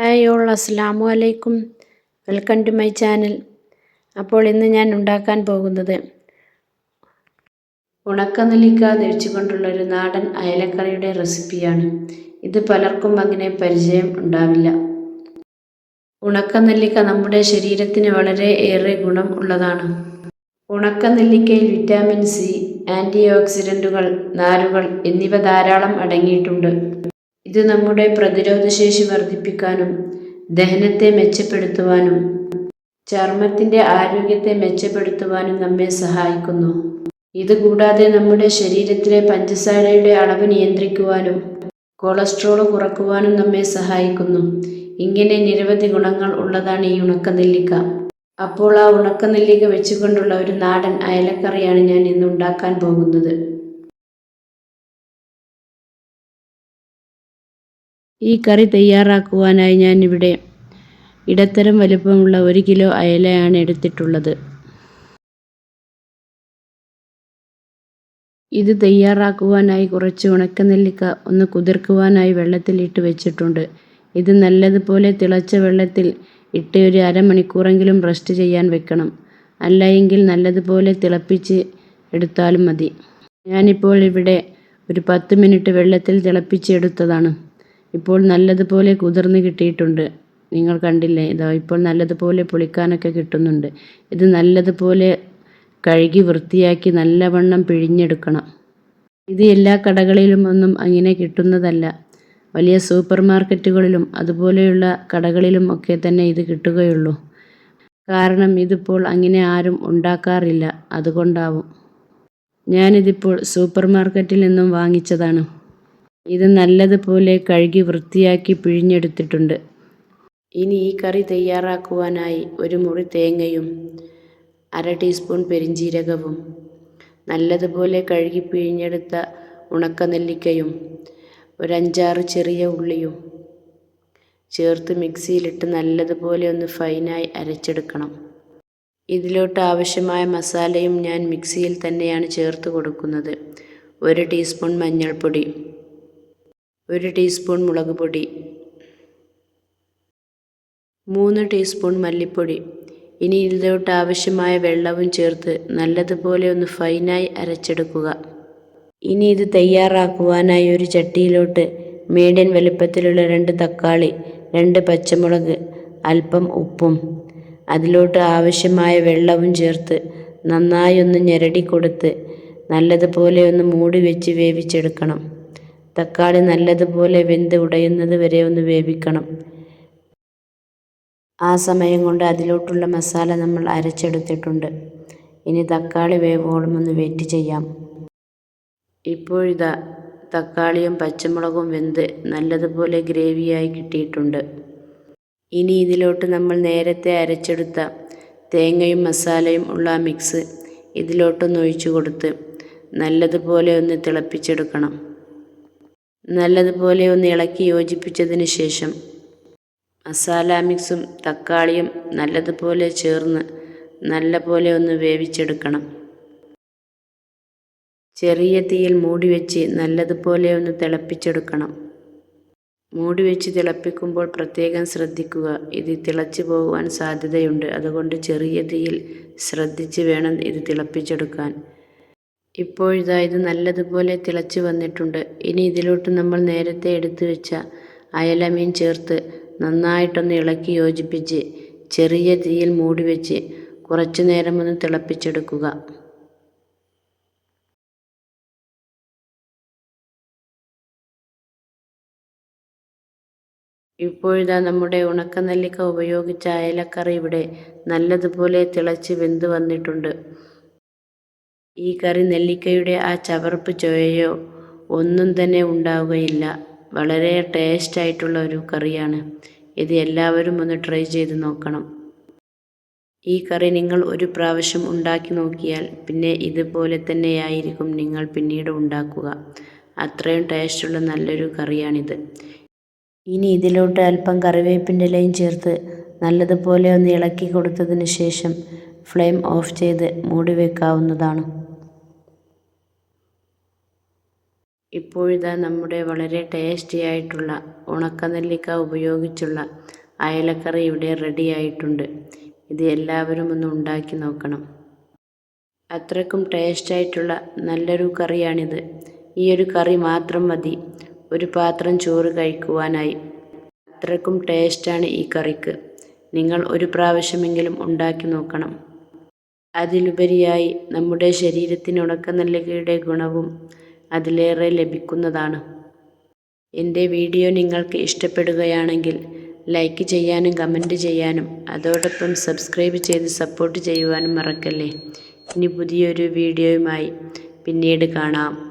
Hi all അസ്സാമു അലൈക്കും. Welcome to my channel. അപ്പോൾ ഇന്ന് ഞാൻ ഉണ്ടാക്കാൻ പോകുന്നത് ഉണക്കനെല്ലിക്ക നെരിച്ചുകൊണ്ടുള്ള ഒരു നാടൻ അയലക്കറിയുടെ റെസിപ്പിയാണ്. ഇത് പലർക്കും അങ്ങനെ പരിചയം ഉണ്ടാവില്ല. ഉണക്കനെല്ലിക്ക നമ്മുടെ ശരീരത്തിന് വളരെ ഏറെ ഗുണം ഉള്ളതാണ്. ഉണക്കനെല്ലിക്കയിൽ വിറ്റാമിൻ സി ആന്റി ഓക്സിഡന്റുകൾ നാരുകൾ എന്നിവ ധാരാളം അടങ്ങിയിട്ടുണ്ട്. ഇത് നമ്മുടെ പ്രതിരോധശേഷി വർദ്ധിപ്പിക്കാനും ദഹനത്തെ മെച്ചപ്പെടുത്തുവാനും ചർമ്മത്തിന്റെ ആരോഗ്യത്തെ മെച്ചപ്പെടുത്തുവാനും നമ്മെ സഹായിക്കുന്നു. ഇതുകൂടാതെ നമ്മുടെ ശരീരത്തിലെ പഞ്ചസാരയുടെ അളവ് നിയന്ത്രിക്കുവാനും കൊളസ്ട്രോൾ കുറക്കുവാനും നമ്മെ സഹായിക്കുന്നു. ഇങ്ങനെ നിരവധി ഗുണങ്ങൾ ഉള്ളതാണ് ഈ ഉണക്കനെല്ലിക്ക. അപ്പോൾ ആ ഉണക്കനെല്ലിക്ക വെച്ചുകൊണ്ടുള്ള ഒരു നാടൻ അയലക്കറിയാണ് ഞാൻ ഇന്ന് ഉണ്ടാക്കാൻ പോകുന്നത്. ഈ കറി തയ്യാറാക്കുവാനായി ഞാൻ ഇവിടെ ഇടത്തരം വലുപ്പമുള്ള ഒരു കിലോ അയലയാണ് എടുത്തിട്ടുള്ളത്. ഇത് തയ്യാറാക്കുവാനായി കുറച്ച് ഉണക്കനെല്ലിക്ക ഒന്ന് കുതിർക്കുവാനായി വെള്ളത്തിലിട്ട് വെച്ചിട്ടുണ്ട്. ഇത് നല്ലതുപോലെ തിളച്ച വെള്ളത്തിൽ ഇട്ട് ഒരു അരമണിക്കൂറെങ്കിലും റെസ്റ്റ് ചെയ്യാൻ വെക്കണം. അല്ല എങ്കിൽ നല്ലതുപോലെ തിളപ്പിച്ച് എടുത്താലും മതി. ഞാനിപ്പോൾ ഇവിടെ ഒരു പത്ത് മിനിറ്റ് വെള്ളത്തിൽ തിളപ്പിച്ചെടുത്തതാണ് ഇപ്പോൾ നല്ലതുപോലെ കുതിർന്ന് കിട്ടിയിട്ടുണ്ട്. നിങ്ങൾ കണ്ടില്ലേ? ഇതാ ഇപ്പോൾ നല്ലതുപോലെ പൊളിക്കാനൊക്കെ കിട്ടുന്നുണ്ട്. ഇത് നല്ലതുപോലെ കഴുകി വൃത്തിയാക്കി നല്ലവണ്ണം പിഴിഞ്ഞെടുക്കണം. ഇത് എല്ലാ കടകളിലും ഒന്നും അങ്ങനെ കിട്ടുന്നതല്ല. വലിയ സൂപ്പർ മാർക്കറ്റുകളിലും അതുപോലെയുള്ള കടകളിലും ഒക്കെ തന്നെ ഇത് കിട്ടുകയുള്ളൂ. കാരണം ഇതിപ്പോൾ അങ്ങനെ ആരും ഉണ്ടാക്കാറില്ല. അതുകൊണ്ടാവും. ഞാനിതിപ്പോൾ സൂപ്പർ മാർക്കറ്റിൽ നിന്നും വാങ്ങിച്ചതാണ്. ഇത് നല്ലതുപോലെ കഴുകി വൃത്തിയാക്കി പിഴിഞ്ഞെടുത്തിട്ടുണ്ട്. ഇനി ഈ കറി തയ്യാറാക്കുവാനായി ഒരു മുറി തേങ്ങയും അര ടീസ്പൂൺ പെരിഞ്ജീരകവും നല്ലതുപോലെ കഴുകി പിഴിഞ്ഞെടുത്ത ഉണക്കനെല്ലിക്കയും ഒരു ഒരഞ്ചാറ് ചെറിയ ഉള്ളിയും ചേർത്ത് മിക്സിയിലിട്ട് നല്ലതുപോലെ ഒന്ന് ഫൈനായി അരച്ചെടുക്കണം. ഇതിലോട്ട് ആവശ്യമായ മസാലയും ഞാൻ മിക്സിയിൽ തന്നെയാണ് ചേർത്ത് കൊടുക്കുന്നത്. ഒരു ടീസ്പൂൺ മഞ്ഞൾപ്പൊടി ഒരു ടീസ്പൂൺ മുളക് പൊടി മൂന്ന് ടീസ്പൂൺ മല്ലിപ്പൊടി. ഇനി ഇതിലോട്ട് ആവശ്യമായ വെള്ളവും ചേർത്ത് നല്ലതുപോലെ ഒന്ന് ഫൈനായി അരച്ചെടുക്കുക. ഇനി ഇത് തയ്യാറാക്കുവാനായി ഒരു ചട്ടിയിലോട്ട് മീഡിയം വലുപ്പത്തിലുള്ള രണ്ട് തക്കാളി രണ്ട് പച്ചമുളക് അല്പം ഉപ്പും അതിലോട്ട് ആവശ്യമായ വെള്ളവും ചേർത്ത് നന്നായി ഒന്ന് ഞെരടി കൊടുത്ത് നല്ലതുപോലെ ഒന്ന് മൂടി വെച്ച് വേവിച്ചെടുക്കണം. തക്കാളി നല്ലതുപോലെ വെന്ത് ഉടയുന്നത് വരെ ഒന്ന് വേവിക്കണം. ആ സമയം കൊണ്ട് അതിലോട്ടുള്ള മസാല നമ്മൾ അരച്ചെടുത്തിട്ടുണ്ട്. ഇനി തക്കാളി വേവോളം ഒന്ന് വെയിറ്റ് ചെയ്യാം. ഇപ്പോഴിതാ തക്കാളിയും പച്ചമുളകും വെന്ത് നല്ലതുപോലെ ഗ്രേവിയായി കിട്ടിയിട്ടുണ്ട്. ഇനി ഇതിലോട്ട് നമ്മൾ നേരത്തെ അരച്ചെടുത്ത തേങ്ങയും മസാലയും ഉള്ള മിക്സ് ഇതിലോട്ടൊന്ന് ഒഴിച്ചു കൊടുത്ത് നല്ലതുപോലെ ഒന്ന് തിളപ്പിച്ചെടുക്കണം. നല്ലതുപോലെ ഒന്ന് ഇളക്കി യോജിപ്പിച്ചതിന് ശേഷം മസാല മിക്സും തക്കാളിയും നല്ലതുപോലെ ചേർന്ന് നല്ലപോലെ ഒന്ന് വേവിച്ചെടുക്കണം. ചെറിയ തീയിൽ മൂടി വെച്ച് നല്ലതുപോലെ ഒന്ന് തിളപ്പിച്ചെടുക്കണം. മൂടി വെച്ച് തിളപ്പിക്കുമ്പോൾ പ്രത്യേകം ശ്രദ്ധിക്കുക. ഇത് തിളച്ചു പോകുവാൻ സാധ്യതയുണ്ട്. അതുകൊണ്ട് ചെറിയ തീയിൽ ശ്രദ്ധിച്ച് വേണം ഇത് തിളപ്പിച്ചെടുക്കാൻ. ഇപ്പോഴിതാ ഇത് നല്ലതുപോലെ തിളച്ച് വന്നിട്ടുണ്ട്. ഇനി ഇതിലോട്ട് നമ്മൾ നേരത്തെ എടുത്തു വെച്ച അയലമീൻ ചേർത്ത് നന്നായിട്ടൊന്ന് ഇളക്കി യോജിപ്പിച്ച് ചെറിയ തീയിൽ മൂടി വെച്ച് കുറച്ചു നേരം ഒന്ന് തിളപ്പിച്ചെടുക്കുക. ഇപ്പോഴിതാ നമ്മുടെ ഉണക്കനെല്ലിക്ക ഉപയോഗിച്ച അയലക്കറി ഇവിടെ നല്ലതുപോലെ തിളച്ച് വെന്ത് വന്നിട്ടുണ്ട്. ഈ കറി നെല്ലിക്കയുടെ ആ ചവർപ്പ് ചുവയോ ഒന്നും തന്നെ ഉണ്ടാവുകയില്ല. വളരെ ടേസ്റ്റ് ആയിട്ടുള്ള ഒരു കറിയാണ്. ഇത് എല്ലാവരും ഒന്ന് ട്രൈ ചെയ്ത് നോക്കണം. ഈ കറി നിങ്ങൾ ഒരു പ്രാവശ്യം ഉണ്ടാക്കി നോക്കിയാൽ പിന്നെ ഇതുപോലെ തന്നെയായിരിക്കും നിങ്ങൾ പിന്നീട് ഉണ്ടാക്കുക. അത്രയും ടേസ്റ്റുള്ള നല്ലൊരു കറിയാണിത്. ഇനി ഇതിലോട്ട് അല്പം കറിവേപ്പിന്റെ ഇലയും ചേർത്ത് നല്ലതുപോലെ ഒന്ന് ഇളക്കി കൊടുത്തതിന് ശേഷം ഫ്ലെയിം ഓഫ് ചെയ്ത് മൂടി വെക്കാവുന്നതാണ്. ഇപ്പോഴിതാ നമ്മുടെ വളരെ ടേസ്റ്റി ആയിട്ടുള്ള ഉണക്കനെല്ലിക്ക ഉപയോഗിച്ചുള്ള അയലക്കറി ഇവിടെ റെഡി ആയിട്ടുണ്ട്. ഇത് എല്ലാവരും ഒന്ന് ഉണ്ടാക്കി നോക്കണം. അത്രക്കും ടേസ്റ്റായിട്ടുള്ള നല്ലൊരു കറിയാണിത്. ഈ ഒരു കറി മാത്രം മതി. ഒരു പാത്രം ചോറ് കഴിക്കുവാനായി. അത്രക്കും ടേസ്റ്റാണ് ഈ കറിക്ക്. നിങ്ങൾ ഒരു പ്രാവശ്യമെങ്കിലും ഉണ്ടാക്കി നോക്കണം. അതിലുപരിയായി നമ്മുടെ ശരീരത്തിന് ഉണക്കനെല്ലിക്കയുടെ ഗുണവും അതിലേറെ ലഭിക്കുന്നതാണ്. എന്റെ വീഡിയോ നിങ്ങൾക്ക് ഇഷ്ടപ്പെടുകയാണെങ്കിൽ ലൈക്ക് ചെയ്യാനും കമന്റ് ചെയ്യാനും അതോടൊപ്പം സബ്സ്ക്രൈബ് ചെയ്ത് സപ്പോർട്ട് ചെയ്യുവാനും മറക്കല്ലേ? ഇനി പുതിയൊരു വീഡിയോയുമായി പിന്നീട് കാണാം.